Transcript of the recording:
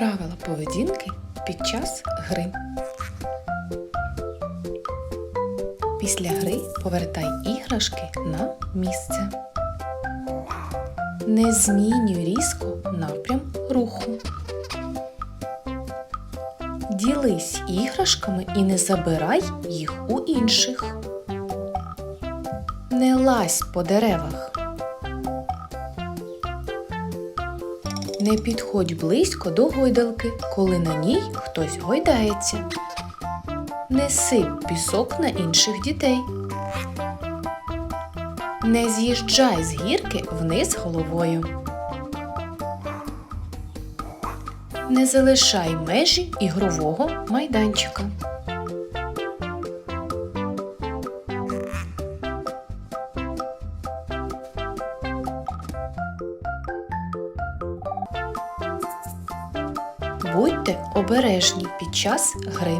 Правила поведінки під час гри. Після гри повертай іграшки на місце. Не змінюй різко напрям руху. Ділись іграшками і не забирай їх у інших. Не лазь по деревах. Не підходь близько до гойдалки, коли на ній хтось гойдається. Не сип пісок на інших дітей. Не з'їжджай з гірки вниз головою. Не залишай межі ігрового майданчика. Будьте обережні під час гри.